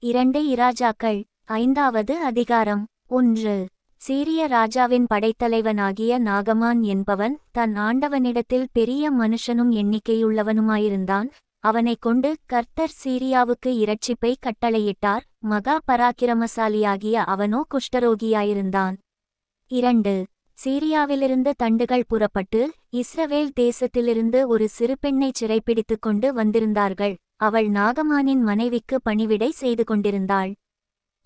இரண்டு இராஜாக்கள் ஐந்தாவது அதிகாரம். ஒன்று. சீரிய ராஜாவின் படைத்தலைவனாகிய நாகமான் என்பவன் தன் ஆண்டவனிடத்தில் பெரிய மனுஷனும் எண்ணிக்கையுள்ளவனுமாயிருந்தான். அவனைக் கொண்டு கர்த்தர் சீரியாவுக்கு இரட்சிப்பை கட்டளையிட்டார். மகா பராக்கிரமசாலியாகிய அவனோ குஷ்டரோகியாயிருந்தான். இரண்டு. சீரியாவிலிருந்து தண்டுகள் புறப்பட்டு இஸ்ரவேல் தேசத்திலிருந்து ஒரு சிறு பெண்ணைச் சிறைப்பிடித்துக் கொண்டு வந்திருந்தார்கள். அவள் நாகமானின் மனைவிக்கு பணிவிடை செய்து கொண்டிருந்தாள்.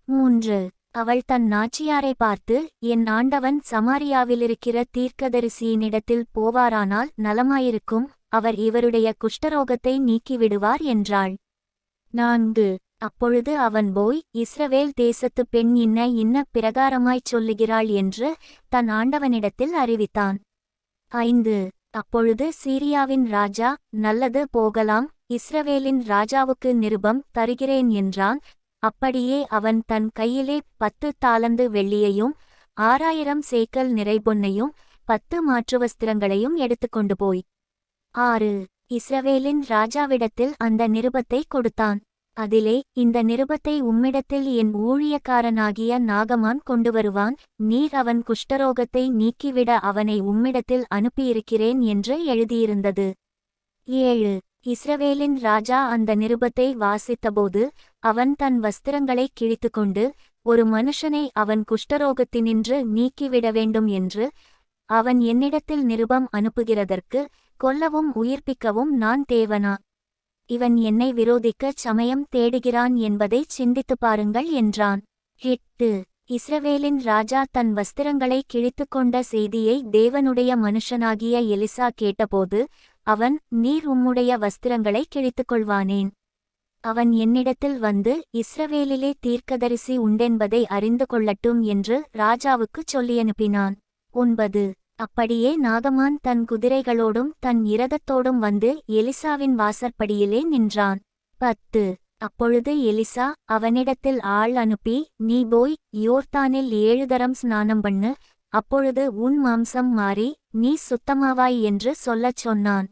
மூன்று அவள் தன் நாச்சியாரை பார்த்து என் ஆண்டவன் சமாரியாவிலிருக்கிற தீர்க்கதரிசியினிடத்தில் போவாரானால் நலமாயிருக்கும் அவர் இவருடைய குஷ்டரோகத்தை நீக்கிவிடுவார் என்றாள். நான்கு அப்பொழுது அவன் போய் இஸ்ரவேல் தேசத்து பெண் இன்ன இன்ன பிரகாரமாய்ச் சொல்லுகிறாள் என்று தன் ஆண்டவனிடத்தில் அறிவித்தான். ஐந்து அப்பொழுது சீரியாவின் ராஜா நல்லது போகலாம் இஸ்ரவேலின் ராஜாவுக்கு நிருபம் தருகிறேன் என்றான். அப்படியே அவன் தன் கையிலே பத்து தாளந்து வெள்ளியையும் ஆறாயிரம் சேக்கல் நிறைபொன்னையும் பத்து மாற்றுவஸ்திரங்களையும் எடுத்துக்கொண்டு போய். ஆறு. இஸ்ரவேலின் ராஜாவிடத்தில் அந்த நிருபத்தை கொடுத்தான். அதிலே இந்த நிருபத்தை உம்மிடத்தில் என் ஊழியக்காரனாகிய நாகமான் கொண்டு வருவான். நீர் அவன் குஷ்டரோகத்தை நீக்கிவிட அவனை உம்மிடத்தில் அனுப்பியிருக்கிறேன் என்று எழுதியிருந்தது. ஏழு. இஸ்ரவேலின் ராஜா அந்த நிருபத்தை வாசித்தபோது அவன் தன் வஸ்திரங்களை கிழித்துக்கொண்டு ஒரு மனுஷனை அவன் குஷ்டரோகத்தினின்று நீக்கிவிட வேண்டும் என்று அவன் என்னிடத்தில் நிருபம் அனுப்புகிறதற்கு கொல்லவும் உயிர்ப்பிக்கவும் நான் தேவனா? இவன் என்னை விரோதிக்கச் சமயம் தேடுகிறான் என்பதைச் சிந்தித்துப் பாருங்கள் என்றான். எட்டு. இஸ்ரவேலின் ராஜா தன் வஸ்திரங்களை கிழித்துக்கொண்ட செய்தியை தேவனுடைய மனுஷனாகிய எலிசா கேட்டபோது அவன் நீர் உம்முடைய வஸ்திரங்களை கிழித்துக்கொள்வானேன். அவன் என்னிடத்தில் வந்து இஸ்ரவேலிலே தீர்க்கதரிசி உண்டென்பதை அறிந்து கொள்ளட்டும் என்று ராஜாவுக்குச் சொல்லியனுப்பினான் ஒன்பது. அப்படியே நாகமான் தன் குதிரைகளோடும் தன் இரதத்தோடும் வந்து எலிசாவின் வாசற்படியிலே நின்றான். பத்து. அப்பொழுது எலிசா அவனிடத்தில் ஆள் அனுப்பி நீ போய் யோர்தானில் ஏழு தரம் ஸ்நானம் பண்ணு. அப்பொழுது உன் மாம்சம் மாறி நீ சுத்தமாவாய் என்று சொல்லச் சொன்னான்.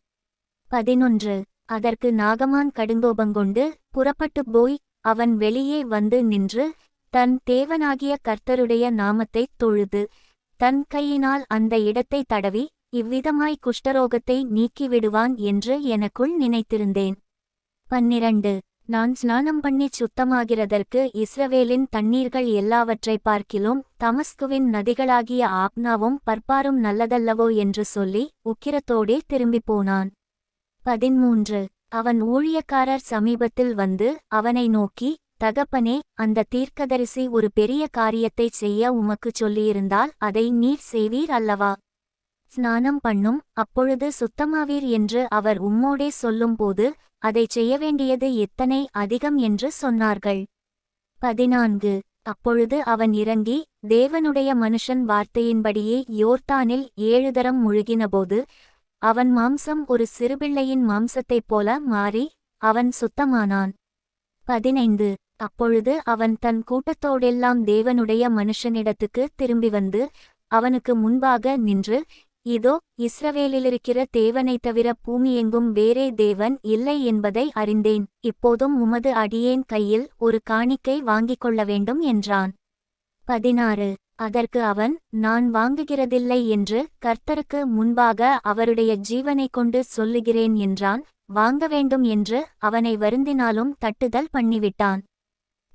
பதினொன்று. அதற்கு நாகமான் கடுங்கோபங்கொண்டு புறப்பட்டுப் போய் அவன் வெளியே வந்து நின்று தன் தேவனாகிய கர்த்தருடைய நாமத்தைத் தொழுது. தன் கையினால் அந்த இடத்தை தடவி இவ்விதமாய் குஷ்டரோகத்தை நீக்கிவிடுவான் என்று எனக்குள் நினைத்திருந்தேன். பன்னிரண்டு. நான் ஸ்நானம் பண்ணிச் சுத்தமாகிறதற்கு இஸ்ரவேலின் தண்ணீர்கள் எல்லாவற்றை பார்க்கிலும் தமஸ்குவின் நதிகளாகிய ஆப்னாவும் பற்பாரும் நல்லதல்லவோ என்று சொல்லி உக்கிரத்தோடே திரும்பிப் போனான். பதிமூன்று அவன் ஊழியக்காரர் சமீபத்தில் வந்து அவனை நோக்கி தகப்பனே அந்த தீர்க்கதரிசி ஒரு பெரிய காரியத்தைச் செய்ய உமக்குச் சொல்லியிருந்தால் அதை நீர் செய்வீர் அல்லவா? ஸ்நானம் பண்ணும் அப்பொழுது சுத்தமாவீர் என்று அவர் உம்மோடே சொல்லும்போது அதைச் செய்ய வேண்டியது எத்தனை அதிகம் என்று சொன்னார்கள். பதினான்கு. அப்பொழுது அவன் இறங்கி தேவனுடைய மனுஷன் வார்த்தையின்படியே யோர்தானில் ஏழு தரம் முழுகினபோது அவன் மாம்சம் ஒரு சிறுபிள்ளையின் மாம்சத்தைப் போல மாறி அவன் சுத்தமானான். பதினைந்து. அப்பொழுது அவன் தன் கூட்டத்தோடெல்லாம் தேவனுடைய மனுஷனிடத்துக்கு திரும்பி வந்து அவனுக்கு முன்பாக நின்று இதோ இஸ்ரவேலிலிருக்கிற தேவனைத் தவிர பூமியெங்கும் வேறே தேவன் இல்லை என்பதை அறிந்தேன். இப்போதும் உமது அடியேன் கையில் ஒரு காணிக்கை வாங்கிக் கொள்ள வேண்டும் என்றான். பதினாறு. அதற்கு அவன் நான் வாங்குகிறதில்லை என்று கர்த்தருக்கு முன்பாக அவருடைய ஜீவனைக் கொண்டு சொல்லுகிறேன் என்றான். வாங்க வேண்டும் என்று அவனை வருந்தினாலும் தட்டுதல் பண்ணிவிட்டான்.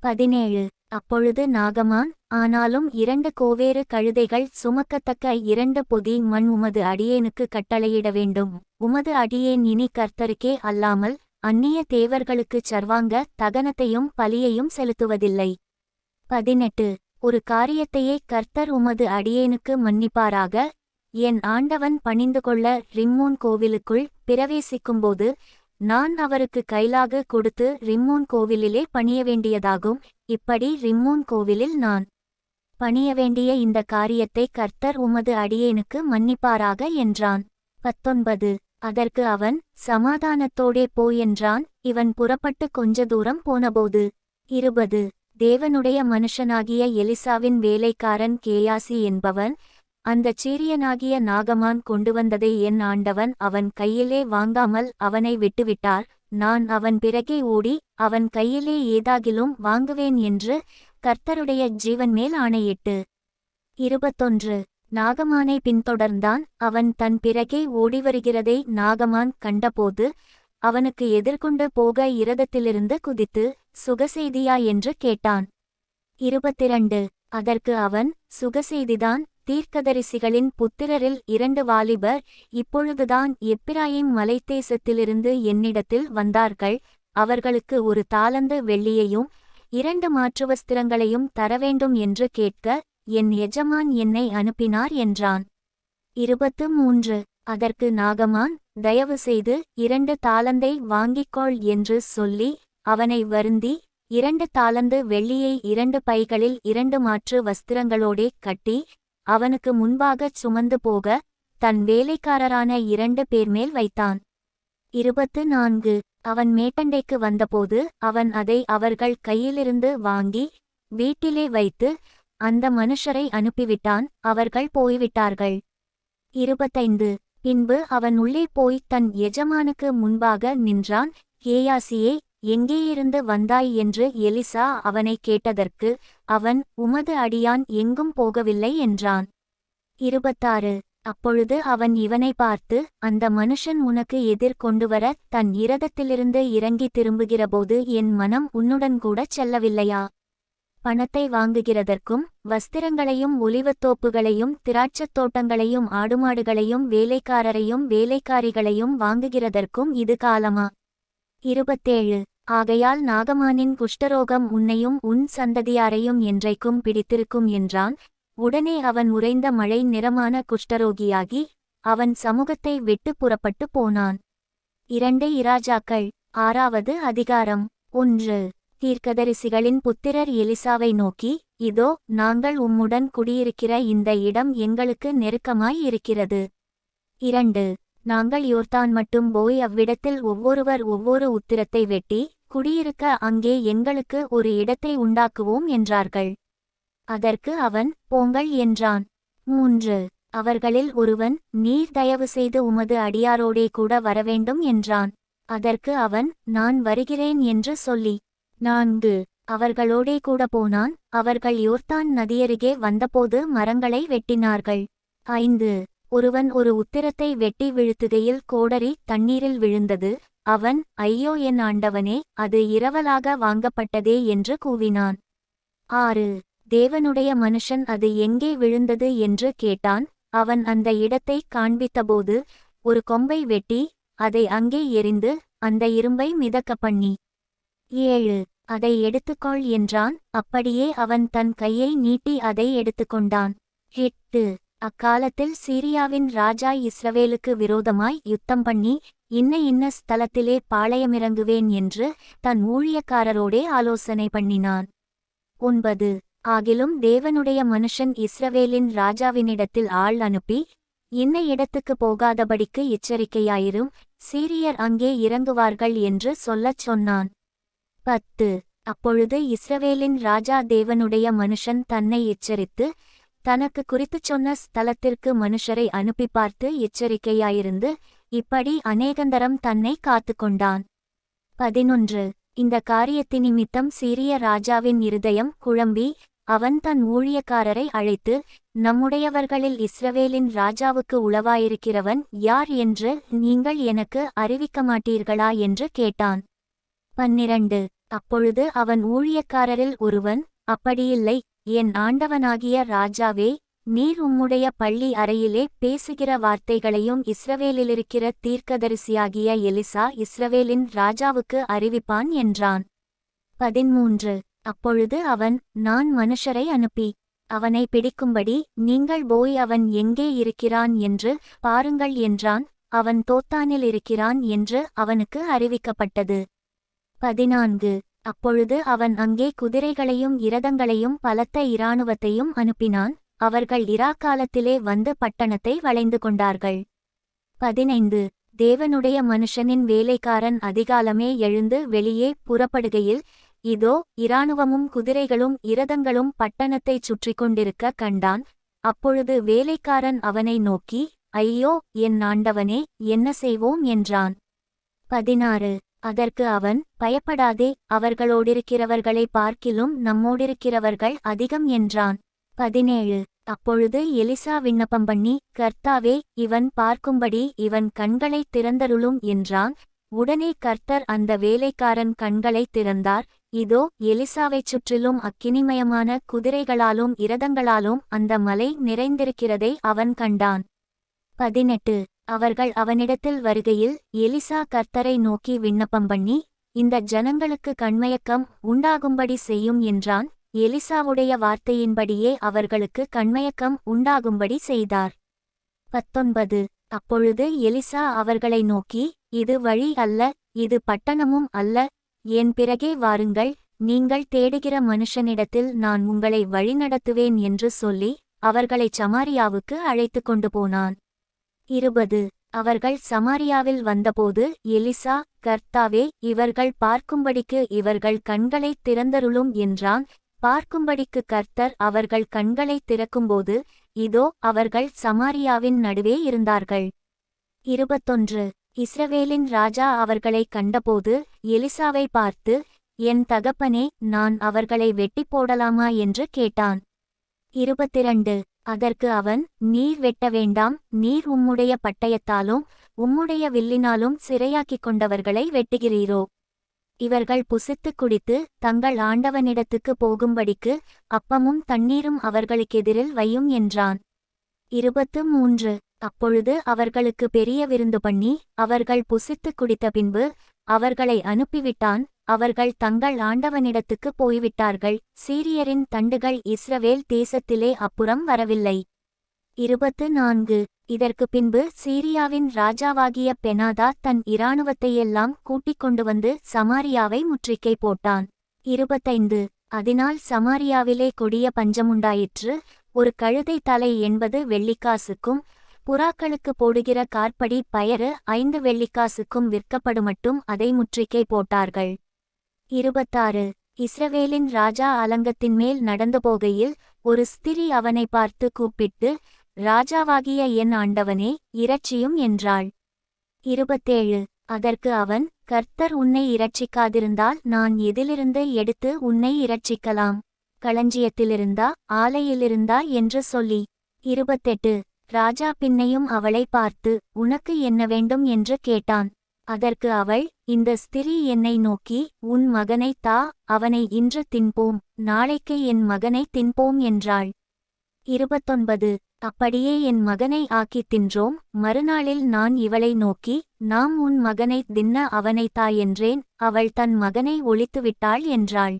பதினேழு. அப்பொழுது நாகமான் ஆனாலும் இரண்டு கோவேறு கழுதைகள் சுமக்கத்தக்க இரண்டு பொதி மண் உமது அடியேனுக்கு கட்டளையிட வேண்டும். உமது அடியேன் இனி கர்த்தருக்கே அல்லாமல் அந்நிய தேவர்களுக்குச் சர்வாங்க தகனத்தையும் பலியையும் செலுத்துவதில்லை. பதினெட்டு. ஒரு காரியத்தையே கர்த்தர் உமது அடியேனுக்கு மன்னிப்பாராக. என் ஆண்டவன் பணிந்து கொள்ள ரிம்மோன் கோவிலுக்குள் பிரவேசிக்கும்போது நான் அவருக்கு கைலாக கொடுத்து ரிம்மோன் கோவிலிலே பணிய வேண்டியதாகும். இப்படி ரிம்மோன் கோவிலில் நான் பணிய வேண்டிய இந்த காரியத்தை கர்த்தர் உமது அடியேனுக்கு மன்னிப்பாராக என்றான். பத்தொன்பது. அதற்கு அவன் சமாதானத்தோடே போயென்றான் என்றான். இவன் புறப்பட்டு கொஞ்ச தூரம் போனபோது இருபது. தேவனுடைய மனுஷனாகிய எலிசாவின் வேலைக்காரன் கேயாசி என்பவன் அந்தச் சீரியனாகிய நாகமான் கொண்டு வந்ததை என் ஆண்டவன் அவன் கையிலே வாங்காமல் அவனை விட்டுவிட்டார். நான் அவன் பிறகே ஓடி அவன் கையிலே ஏதாகிலும் வாங்குவேன் என்று கர்த்தருடைய ஜீவன் மேல் ஆணையிட்டு. இருபத்தொன்று. நாகமானை பின்தொடர்ந்தான். அவன் தன் பிறகே ஓடிவருகிறதை நாகமான் கண்டபோது அவனுக்கு எதிர்கொண்டு போக இரதத்திலிருந்து குதித்து சுகசெய்தியா? என்று கேட்டான். இருபத்திரண்டு. அதற்கு அவன் சுகசெய்திதான் தீர்க்கதரிசிகளின் புத்திரரில் இரண்டு வாலிபர் இப்பொழுதுதான் எப்பிராயிம் மலைத்தேசத்திலிருந்து என்னிடத்தில் வந்தார்கள். அவர்களுக்கு ஒரு தாளந்து வெள்ளியையும் இரண்டு மாற்றுவஸ்திரங்களையும் தரவேண்டும் என்று கேட்க என் எஜமான் என்னை அனுப்பினார் என்றான். இருபத்து மூன்று. அதற்கு நாகமான் தயவு செய்து இரண்டு தாளந்தை வாங்கிக்கொள் என்று சொல்லி அவனை வருந்தி இரண்டு தாளந்து வெள்ளியை இரண்டு பைகளில் இரண்டு மாற்று வஸ்திரங்களோடே கட்டி அவனுக்கு முன்பாகச் சுமந்து போக தன் வேலைக்காரரான இரண்டு பேர் மேல் வைத்தான். இருபத்து நான்கு அவன் மேட்டண்டைக்கு வந்தபோது அவன் அதை அவர்கள் கையிலிருந்து வாங்கி வீட்டிலே வைத்து அந்த மனுஷரை அனுப்பிவிட்டான் அவர்கள் போய்விட்டார்கள். இருபத்தைந்து. பின்பு அவன் உள்ளே போய் தன் எஜமானுக்கு முன்பாக நின்றான் கேயாசியே எங்கேயிருந்து வந்தாய்? என்று எலிசா அவனை கேட்டதற்கு அவன் உமது அடியான் எங்கும் போகவில்லை என்றான். இருபத்தாறு. அப்பொழுது அவன் இவனை பார்த்து அந்த மனுஷன் உனக்கு எதிர் கொண்டுவர தன் இரதத்திலிருந்து இறங்கி திரும்புகிறபோது என் மனம் உன்னுடன் கூட செல்லவில்லையா? பணத்தை வாங்குகிறதற்கும் வஸ்திரங்களையும் ஒலிவத்தோப்புகளையும் திராட்சத் தோட்டங்களையும் ஆடுமாடுகளையும் வேலைக்காரரையும் வேலைக்காரிகளையும் வாங்குகிறதற்கும் இது காலமா? இருபத்தேழு. ஆகையால் நாகமானின் குஷ்டரோகம் உன்னையும் உன் சந்ததியாரையும் என்றைக்கும் பிடித்திருக்கும் என்றான். உடனே அவன் உறைந்த மழை நிறமான குஷ்டரோகியாகி அவன் சமூகத்தை விட்டு புறப்பட்டு போனான். இரண்டு இராஜாக்கள். ஆறாவது அதிகாரம். ஒன்று. தீர்க்கதரிசிகளின் புத்திரர் எலிசாவை நோக்கி இதோ நாங்கள் உம்முடன் குடியிருக்கிற இந்த இடம் எங்களுக்கு நெருக்கமாய் இருக்கிறது. இரண்டு நாங்கள் யோர்தான் மட்டும் போய் அவ்விடத்தில் ஒவ்வொருவர் ஒவ்வொரு உத்திரத்தை வெட்டி குடியிருக்க அங்கே எங்களுக்கு ஒரு இடத்தை உண்டாக்குவோம் என்றார்கள். அதற்கு அவன் போங்கள் என்றான். மூன்று அவர்களில் ஒருவன் நீர் தயவு செய்து உமது அடியாரோடே கூட வரவேண்டும் என்றான். அதற்கு அவன் நான் வருகிறேன் என்று சொல்லி நான்கு. அவர்களோடே கூட போனான். அவர்கள் யோர்தான் நதியருகே வந்தபோது மரங்களை வெட்டினார்கள். ஐந்து. ஒருவன் ஒரு உத்திரத்தை வெட்டி வீழ்த்துகையில் கோடரி தண்ணீரில் விழுந்தது. அவன் ஐயோ என் ஆண்டவனே அது இரவலாக வாங்கப்பட்டதே என்று கூவினான். ஆறு. தேவனுடைய மனுஷன் அது எங்கே விழுந்தது என்று கேட்டான். அவன் அந்த இடத்தை காண்பித்தபோது ஒரு கொம்பை வெட்டி அதை அங்கே எரிந்து அந்த இரும்பை மிதக்க பண்ணி ஏழு. அதை எடுத்துக்கொள் என்றான். அப்படியே அவன் தன் கையை நீட்டி அதை எடுத்துக்கொண்டான். எட்டு. அக்காலத்தில் சீரியாவின் ராஜா இஸ்ரவேலுக்கு விரோதமாய் யுத்தம் பண்ணி இன்ன இன்ன ஸ்தலத்திலே பாளையமிறங்குவேன் என்று தன் ஊழியக்காரரோடே ஆலோசனை பண்ணினான். ஒன்பது. ஆகிலும் தேவனுடைய மனுஷன் இஸ்ரவேலின் ராஜாவினிடத்தில் ஆள் அனுப்பி இன்ன இடத்துக்கு போகாதபடிக்கு எச்சரிக்கையாயிரும். சீரியர் அங்கே இறங்குவார்கள் என்று சொல்லச் சொன்னான். பத்து. அப்பொழுது இஸ்ரவேலின் ராஜா தேவனுடைய மனுஷன் தன்னை எச்சரித்து தனக்கு குறித்துச் சொன்ன ஸ்தலத்திற்கு மனுஷரை அனுப்பி பார்த்து எச்சரிக்கையாயிருந்து இப்படி அநேகந்தரம் தன்னை காத்துக்கொண்டான். பதினொன்று. இந்த காரியத்தினிமித்தம் சீரிய ராஜாவின் இருதயம் குழம்பி அவன் தன் ஊழியக்காரரை அழைத்து நம்முடையவர்களில் இஸ்ரவேலின் ராஜாவுக்கு உளவாயிருக்கிறவன் யார் என்று நீங்கள் எனக்கு அறிவிக்க மாட்டீர்களா என்று கேட்டான். பன்னிரண்டு. அப்பொழுது அவன் ஊழியக்காரரில் ஒருவன் அப்படியில்லை என் ஆண்டவனாகிய ராஜாவே நீர் உம்முடைய பள்ளி அறையிலே பேசுகிற வார்த்தைகளையும் இஸ்ரவேலிலிருக்கிற தீர்க்கதரிசியாகிய எலிசா இஸ்ரவேலின் ராஜாவுக்கு அறிவிப்பான் என்றான். பதிமூன்று அப்பொழுது அவன் நான் மனுஷரை அனுப்பி அவனை பிடிக்கும்படி நீங்கள் போய் அவன் எங்கே இருக்கிறான் என்று பாருங்கள் என்றான். அவன் தோத்தானில் இருக்கிறான் என்று அவனுக்கு அறிவிக்கப்பட்டது. பதினான்கு. அப்பொழுது அவன் அங்கே குதிரைகளையும் இரதங்களையும் பலத்த இராணுவத்தையும் அனுப்பினான். அவர்கள் இராக்காலத்திலே வந்து பட்டணத்தை வளைந்து கொண்டார்கள். பதினைந்து. தேவனுடைய மனுஷனின் வேலைக்காரன் அதிகாலமே எழுந்து வெளியே புறப்படுகையில் இதோ இராணுவமும் குதிரைகளும் இரதங்களும் பட்டணத்தைச் சுற்றி கொண்டிருக்க கண்டான். அப்பொழுது வேலைக்காரன் அவனை நோக்கி ஐயோ என் ஆண்டவனே என்ன செய்வோம்? என்றான். பதினாறு. அதற்கு அவன் பயப்படாதே அவர்களோடிருக்கிறவர்களை பார்க்கிலும் நம்மோடிருக்கிறவர்கள் அதிகம் என்றான். பதினேழு. அப்பொழுது எலிசா விண்ணப்பம் பண்ணி கர்த்தாவே இவன் பார்க்கும்படி இவன் கண்களைத் திறந்தருளும் என்றான். உடனே கர்த்தர் அந்த வேலைக்காரன் கண்களைத் திறந்தார். இதோ எலிசாவைச் சுற்றிலும் அக்கினிமயமான குதிரைகளாலும் இரதங்களாலும் அந்த மலை நிறைந்திருக்கிறதை அவன் கண்டான். பதினெட்டு. அவர்கள் அவனிடத்தில் வருகையில் எலிசா கர்த்தரை நோக்கி விண்ணப்பம் பண்ணி இந்த ஜனங்களுக்கு கண்மயக்கம் உண்டாகும்படி செய்யும் என்றான். எலிசாவுடைய வார்த்தையின்படியே அவர்களுக்கு கண்மயக்கம் உண்டாகும்படி செய்தார். பத்தொன்பது. அப்பொழுது எலிசா அவர்களை நோக்கி இது வழி அல்ல இது பட்டணமும் அல்ல என் பிறகே வாருங்கள் நீங்கள் தேடுகிற மனுஷனிடத்தில் நான் உங்களை வழிநடத்துவேன் என்று சொல்லி அவர்களைச் சமாரியாவுக்கு அழைத்துக் கொண்டு போனான். இருபது. அவர்கள் சமாரியாவில் வந்தபோது எலிசா கர்த்தாவே இவர்கள் பார்க்கும்படிக்கு இவர்கள் கண்களைத் திறந்தருளும் என்றான். பார்க்கும்படிக்கு கர்த்தர் அவர்கள் கண்களைத் திறக்கும்போது இதோ அவர்கள் சமாரியாவின் நடுவே இருந்தார்கள். இருபத்தொன்று. இஸ்ரவேலின் ராஜா அவர்களை கண்டபோது எலிசாவை பார்த்து என் தகப்பனே நான் அவர்களை வெட்டிப் போடலாமா? என்று கேட்டான். இருபத்திரண்டு. அதற்கு அவன் நீர் வெட்ட வேண்டாம் நீர் உம்முடைய பட்டயத்தாலும் உம்முடைய வில்லினாலும் சிறையாக்கிக் கொண்டவர்களை வெட்டுகிறீரோ? இவர்கள் புசித்துக் குடித்து தங்கள் ஆண்டவனிடத்துக்கு போகும்படிக்கு அப்பமும் தண்ணீரும் அவர்களுக்கெதிரில் வையும் என்றான். இருபத்து மூன்று. அப்பொழுது அவர்களுக்கு பெரிய விருந்து பண்ணி அவர்கள் புசித்துக் குடித்த பின்பு அவர்களை அனுப்பிவிட்டான் அவர்கள் தங்கள் ஆண்டவனிடத்துக்கு போய்விட்டார்கள். சீரியரின் தண்டுகள் இஸ்ரவேல் தேசத்திலே அப்புறம் வரவில்லை. இருபத்து நான்கு. இதற்கு பின்பு சீரியாவின் ராஜாவாகிய பெனாதா தன் இராணுவத்தையெல்லாம் கூட்டிக் கொண்டு வந்து சமாரியாவை முற்றிக்கை போட்டான். இருபத்தைந்து. அதனால் சமாரியாவிலே கொடிய பஞ்சமுண்டாயிற்று. ஒரு கழுதை தலை என்பது வெள்ளிக்காசுக்கும் புறாக்களுக்கு போடுகிற கார்படி பயறு ஐந்து வெள்ளிக்காசுக்கும் விற்கப்படுமட்டும் அதை முற்றிக்கை போட்டார்கள். இருபத்தாறு. இஸ்ரவேலின் ராஜா அலங்கத்தின் மேல் நடந்து போகையில் ஒரு ஸ்திரி அவனை பார்த்து கூப்பிட்டு ராஜாவாகிய என் ஆண்டவனே இரட்சியும் என்றாள். இருபத்தேழு. அதற்கு அவன் கர்த்தர் உன்னை இரட்சிக்காதிருந்தால் நான் எதிலிருந்து எடுத்து உன்னை இரட்சிக்கலாம்? களஞ்சியத்திலிருந்தா ஆலையிலிருந்தா? என்று சொல்லி. இருபத்தெட்டு. ராஜா பின்னையும் அவளை பார்த்து உனக்கு என்ன வேண்டும்? என்று கேட்டான். அதற்கு அவள் இந்த ஸ்திரீ என்னை நோக்கி உன் மகனை தா அவனை இன்று தின்போம் நாளைக்கு என் மகனை தின்போம் என்றாள். இருபத்தொன்பது. அப்படியே என் மகனை ஆக்கித் தின்றோம் மறுநாளில் நான் இவளை நோக்கி நாம் உன் மகனை தின்ன அவனை தா என்றேன் அவள் தன் மகனை ஒழித்துவிட்டாள் என்றாள்.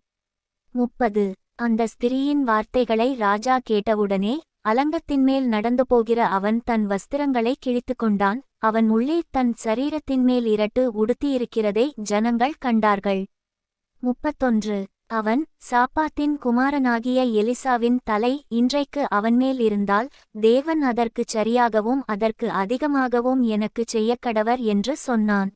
முப்பது. அந்த ஸ்திரீயின் வார்த்தைகளை ராஜா கேட்டவுடனே அலங்கத்தின்மேல் நடந்து போகிற அவன் தன் வஸ்திரங்களை கிழித்துக் கொண்டான் அவன் உள்ளே தன் சரீரத்தின்மேல் இரட்டு உடுத்தியிருக்கிறதை ஜனங்கள் கண்டார்கள். முப்பத்தொன்று. அவன் சாப்பாத்தின் குமாரனாகிய எலிசாவின் தலை இன்றைக்கு அவன்மேல் இருந்தால் தேவன் அதற்குச் சரியாகவும் அதற்கு அதிகமாகவும் எனக்குச் செய்யக்கடவர் என்று சொன்னான்.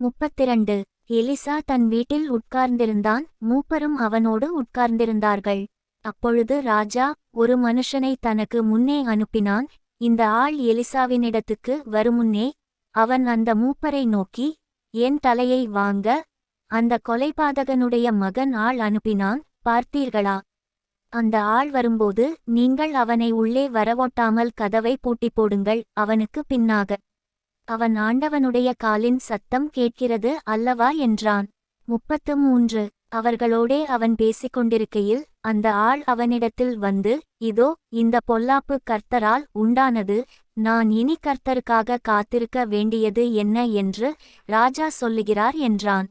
முப்பத்திரண்டு. எலிசா தன் வீட்டில் உட்கார்ந்திருந்தான் மூப்பரும் அவனோடு உட்கார்ந்திருந்தார்கள். அப்பொழுது ராஜா ஒரு மனுஷனை தனக்கு முன்னே அனுப்பினான் இந்த ஆள் எலிசாவினிடத்துக்கு வருமுன்னே அவன் அந்த மூப்பரை நோக்கி என் தலையை வாங்க. அந்த கொலைபாதகனுடைய மகன் ஆள் அனுப்பினான் பார்த்தீர்களா? அந்த ஆள் வரும்போது நீங்கள் அவனை உள்ளே வரவொட்டாமல் கதவை பூட்டிப் போடுங்கள் அவனுக்கு பின்னாக. அவன் ஆண்டவனுடைய காலின் சத்தம் கேட்கிறது அல்லவா? என்றான். முப்பத்து மூன்று. அவர்களோடே அவன் பேசிக்கொண்டிருக்கையில் அந்த ஆள் அவனிடத்தில் வந்து இதோ இந்த பொல்லாப்பு கர்த்தரால் உண்டானது நான் இனி கர்த்தருக்காக காத்திருக்க வேண்டியது என்ன? என்று ராஜா சொல்லுகிறார் என்றான்.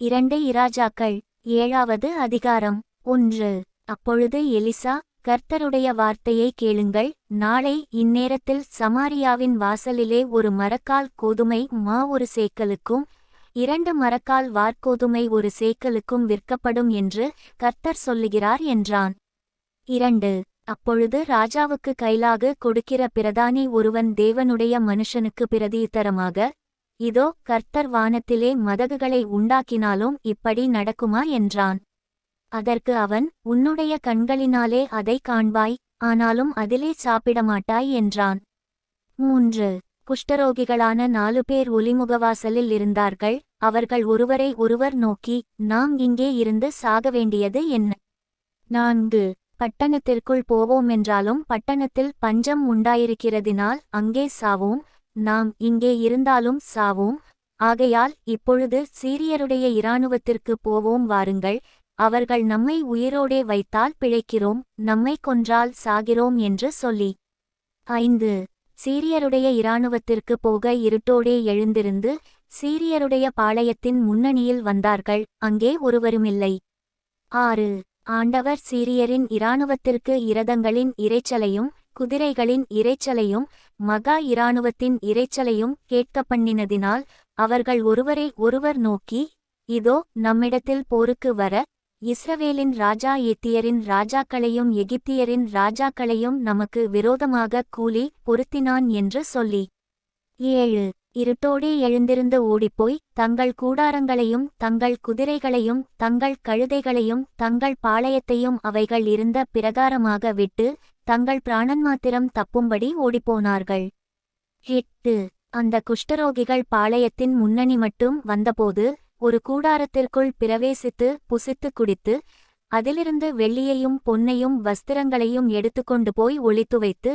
இரண்டு இராஜாக்கள். ஏழாவது அதிகாரம். ஒன்று. அப்பொழுது எலிசா கர்த்தருடைய வார்த்தையை கேளுங்கள். நாளை இந்நேரத்தில் சமாரியாவின் வாசலிலே ஒரு மரக்கால் கோதுமை மா ஒரு சேக்கலுக்கும் இரண்டு மரக்கால் வார்கோதுமை ஒரு சேக்கலுக்கும் விற்கப்படும் என்று கர்த்தர் சொல்லுகிறார் என்றான். இரண்டு அப்பொழுது ராஜாவுக்கு கைலாக கொடுக்கிற பிரதானி ஒருவன் தேவனுடைய மனுஷனுக்கு பிரதியுத்தரமாக இதோ கர்த்தர் வானத்திலே மதகுகளை உண்டாக்கினாலும் இப்படி நடக்குமா என்றான். அதற்கு அவன் உன்னுடைய கண்களினாலே அதை காண்பாய் ஆனாலும் அதிலே சாப்பிடமாட்டாய் என்றான். மூன்று குஷ்டரோகிகளான நாலு பேர் ஒலிமுகவாசலில் இருந்தார்கள். அவர்கள் ஒருவரை ஒருவர் நோக்கி நாம் இங்கே இருந்து சாக வேண்டியது என்ன? நான்கு. பட்டணத்திற்குள் போவோம் என்றாலும் பட்டணத்தில் பஞ்சம் உண்டாயிருக்கிறதினால் அங்கே சாவோம். நாம் இங்கே இருந்தாலும் சாவோம். ஆகையால் இப்பொழுது சீரியருடைய இராணுவத்திற்கு போவோம். வாருங்கள். அவர்கள் நம்மை உயிரோடே வைத்தால் பிழைக்கிறோம். நம்மை கொன்றால் சாகிறோம் என்று சொல்லி. ஐந்து. சீரியருடைய இராணுவத்திற்கு போக இருட்டோடே எழுந்திருந்து சீரியருடைய பாளையத்தின் முன்னணியில் வந்தார்கள். அங்கே ஒருவருமில்லை. ஆறு. ஆண்டவர் சீரியரின் இராணுவத்திற்கு இரதங்களின் இரைச்சலையும் குதிரைகளின் இரைச்சலையும் மகா இராணுவத்தின் இரைச்சலையும் கேட்கப் பண்ணினதினால் அவர்கள் ஒருவரை ஒருவர் நோக்கி இதோ நம்மிடத்தில் போருக்கு வர இஸ்ரவேலின் ராஜா எத்தியரின் ராஜாக்களையும் எகிப்தியரின் ராஜாக்களையும் நமக்கு விரோதமாக கூலி பொருத்தினான் என்று சொல்லி. ஏழு. இருட்டோடே எழுந்திருந்து ஓடிப்போய் தங்கள் கூடாரங்களையும் தங்கள் குதிரைகளையும் தங்கள் கழுதைகளையும் தங்கள் பாளையத்தையும் அவைகள் இருந்த பிரகாரமாக விட்டு தங்கள் பிராணன் மாத்திரம் தப்பும்படி ஓடிப்போனார்கள். எட்டு. அந்த குஷ்டரோகிகள் பாளையத்தின் முன்னணி மட்டும் வந்தபோது ஒரு கூடாரத்திற்குள் பிரவேசித்து புசித்து குடித்து அதிலிருந்து வெள்ளியையும் பொன்னையும் வஸ்திரங்களையும் எடுத்துக்கொண்டு போய் ஒளித்து வைத்து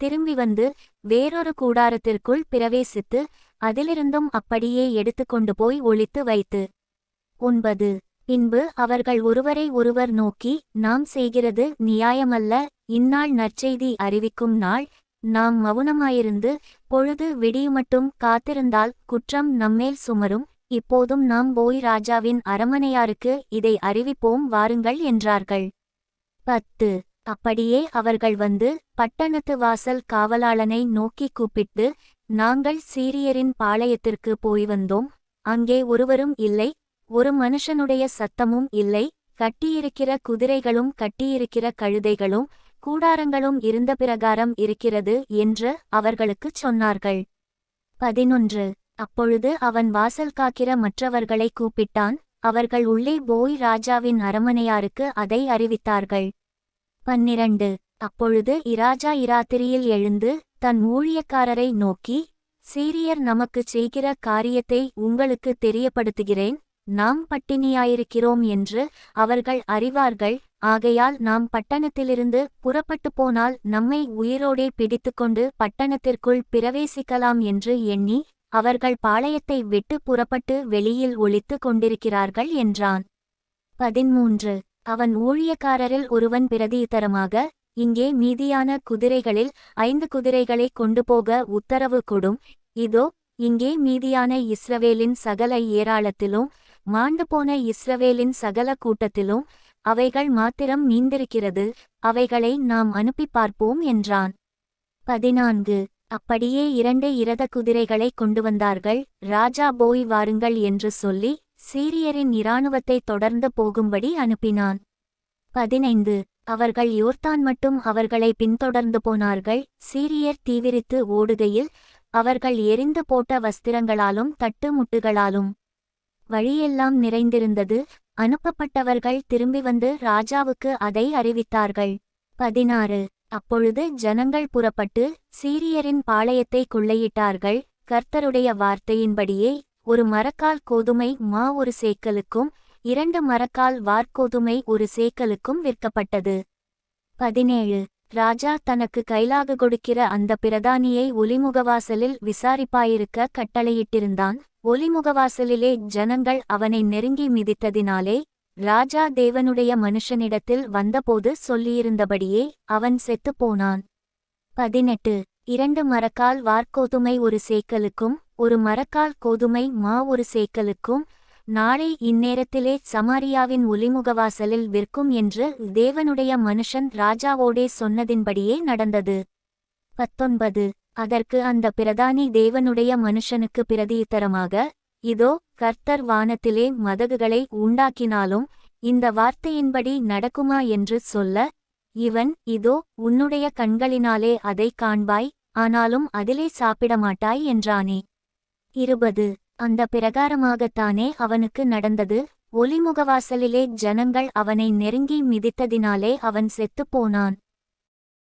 திரும்பி வந்து வேறொரு கூடாரத்திற்குள் பிரவேசித்து அதிலிருந்தும் அப்படியே எடுத்துக்கொண்டு போய் ஒளித்து வைத்து. ஒன்பது. பின்பு அவர்கள் ஒருவரை ஒருவர் நோக்கி நாம் செய்கிறது நியாயமல்ல இந்நாள் நற்செய்தி அறிவிக்கும் நாள் நாம் மவுனமாயிருந்து பொழுது விடியுமட்டும் காத்திருந்தால் குற்றம் நம்மேல் சுமரும் இப்போதும் நாம் போய் ராஜாவின் அரமனையாருக்கு இதை அறிவிப்போம் வாருங்கள் என்றார்கள். பத்து. அப்படியே அவர்கள் வந்து பட்டணத்து வாசல் காவலாளனை நோக்கி கூப்பிட்டு நாங்கள் சீரியரின் பாளையத்திற்கு போய் வந்தோம். அங்கே ஒருவரும் இல்லை. ஒரு மனுஷனுடைய சத்தமும் இல்லை. கட்டியிருக்கிற குதிரைகளும் கட்டியிருக்கிற கழுதைகளும் கூடாரங்களும் இருந்த பிரகாரம் இருக்கிறது என்று அவர்களுக்குச் சொன்னார்கள். பதினொன்று. அப்பொழுது அவன் வாசல் காக்கிற மற்றவர்களை கூப்பிட்டான். அவர்கள் உள்ளே போய் ராஜாவின் அரமனையாருக்கு அதை அறிவித்தார்கள். பன்னிரண்டு. அப்பொழுது இராஜா இராத்திரியில் எழுந்து தன் ஊழியக்காரரை நோக்கி சீரியர் நமக்குச் செய்கிற காரியத்தை உங்களுக்கு தெரியப்படுத்துகிறேன். நாம் பட்டினியாயிருக்கிறோம் என்று அவர்கள் அறிவார்கள். ஆகையால் நாம் பட்டணத்திலிருந்து புறப்பட்டு போனால் நம்மை உயிரோடே பிடித்துக்கொண்டு பட்டணத்திற்குள் பிரவேசிக்கலாம் என்று எண்ணி அவர்கள் பாளையத்தை விட்டு புறப்பட்டு வெளியில் ஒளித்து கொண்டிருக்கிறார்கள் என்றான். பதிமூன்று அவன் ஊழியக்காரரில் ஒருவன் பிரதியுத்தரமாக இங்கே மீதியான குதிரைகளில் ஐந்து குதிரைகளை கொண்டு போக உத்தரவு கொடும். இதோ இங்கே மீதியான இஸ்ரவேலின் சகல ஏராளத்திலும் மாண்டு போன இஸ்ரவேலின் சகல கூட்டத்திலும் அவைகள் மாத்திரம் மீந்திருக்கிறது அவைகளை நாம் அனுப்பி பார்ப்போம் என்றான். பதினான்கு. அப்படியே இரண்டு இரத குதிரைகளை கொண்டு வந்தார்கள். ராஜா போய் வாருங்கள் என்று சொல்லி சீரியரின் இராணுவத்தை தொடர்ந்து போகும்படி அனுப்பினான். பதினைந்து. அவர்கள் யோர்தான் மட்டும் அவர்களை பின்தொடர்ந்து போனார்கள். சீரியர் தீவிரித்து ஓடுகையில் அவர்கள் எரிந்து போட்ட வஸ்திரங்களாலும் தட்டு முட்டுகளாலும் வழியெல்லாம் நிறைந்திருந்தது. அனுப்பப்பட்டவர்கள் திரும்பி வந்து ராஜாவுக்கு அதை அறிவித்தார்கள். பதினாறு. அப்பொழுது ஜனங்கள் புறப்பட்டு சீரியரின் பாளையத்தை கொள்ளையிட்டார்கள். கர்த்தருடைய வார்த்தையின்படியே ஒரு மரக்கால் கோதுமை மா ஒரு சேக்கலுக்கும் இரண்டு மரக்கால் வார்கோதுமை ஒரு சேக்கலுக்கும் விற்கப்பட்டது. பதினேழு. ராஜா தனக்கு கைலாக கொடுக்கிற அந்த பிரதானியை ஒலிமுகவாசலில் விசாரிப்பாயிருக்க கட்டளையிட்டிருந்தான். ஒலிமுகவாசலிலே ஜனங்கள் அவனை நெருங்கி மிதித்ததினாலே ராஜா தேவனுடைய மனுஷனிடத்தில் வந்தபோது சொல்லியிருந்தபடியே அவன் செத்துப்போனான். பதினெட்டு. இரண்டு மரக்கால் வார்கோதுமை ஒரு சேக்கலுக்கும் ஒரு மரக்கால் கோதுமை மா ஒரு சேக்கலுக்கும் நாளை இந்நேரத்திலே சமாரியாவின் ஒலிமுகவாசலில் விற்கும் என்று தேவனுடைய மனுஷன் ராஜாவோடே சொன்னதின்படியே நடந்தது. பத்தொன்பது. அதற்கு அந்த பிரதானி தேவனுடைய மனுஷனுக்கு பிரதியுத்தரமாக இதோ கர்த்தர் வானத்திலே மதகுகளை உண்டாக்கினாலும் இந்த வார்த்தையின்படி நடக்குமா என்று சொல்ல இவன் இதோ உன்னுடைய கண்களினாலே அதை காண்பாய் ஆனாலும் அதிலே சாப்பிடமாட்டாய் என்றானே. இருபது. அந்த பிரகாரமாகத்தானே அவனுக்கு நடந்தது. ஒலிமுகவாசலிலே ஜனங்கள் அவனை நெருங்கி மிதித்ததினாலே அவன் செத்துப்போனான்